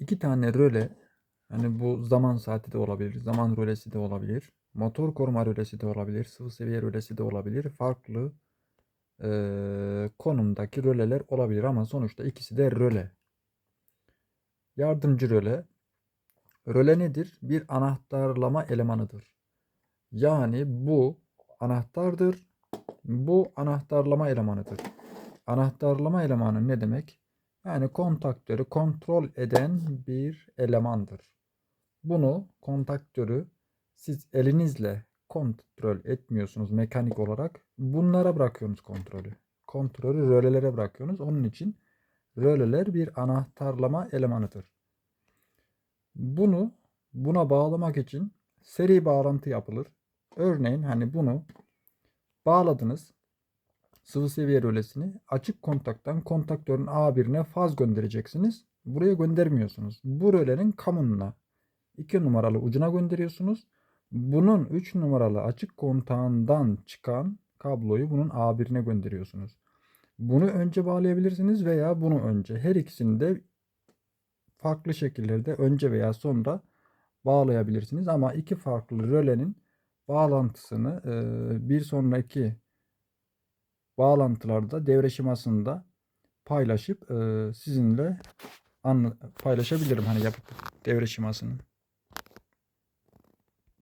iki tane röle hani bu zaman saati de olabilir, zaman rölesi de olabilir, motor koruma rölesi de olabilir, sıvı seviye rölesi de olabilir. Farklı eee, konumdaki röleler olabilir ama sonuçta ikisi de röle. Yardımcı röle. Röle nedir? Bir anahtarlama elemanıdır. Yani bu anahtardır. Bu anahtarlama elemanıdır. Anahtarlama elemanı ne demek? Yani kontaktörü kontrol eden bir elemandır. Bunu kontaktörü siz elinizle kontrol etmiyorsunuz mekanik olarak. Bunlara bırakıyorsunuz kontrolü. Kontrolü rölelere bırakıyorsunuz. Onun için röleler bir anahtarlama elemanıdır. Bunu buna bağlamak için seri bağlantı yapılır. Örneğin hani bunu bağladınız sıvı seviye rölesini açık kontaktan kontaktörün A1'ine faz göndereceksiniz. Buraya göndermiyorsunuz. Bu rölenin kamununa 2 numaralı ucuna gönderiyorsunuz. Bunun 3 numaralı açık kontağından çıkan kabloyu bunun A1'ine gönderiyorsunuz. Bunu önce bağlayabilirsiniz veya bunu önce. Her ikisini de farklı şekillerde önce veya sonra bağlayabilirsiniz. Ama iki farklı rölenin bağlantısını bir sonraki bağlantılarda devre şemasında paylaşıp e, sizinle paylaşabilirim hani yapıp devre şemasını.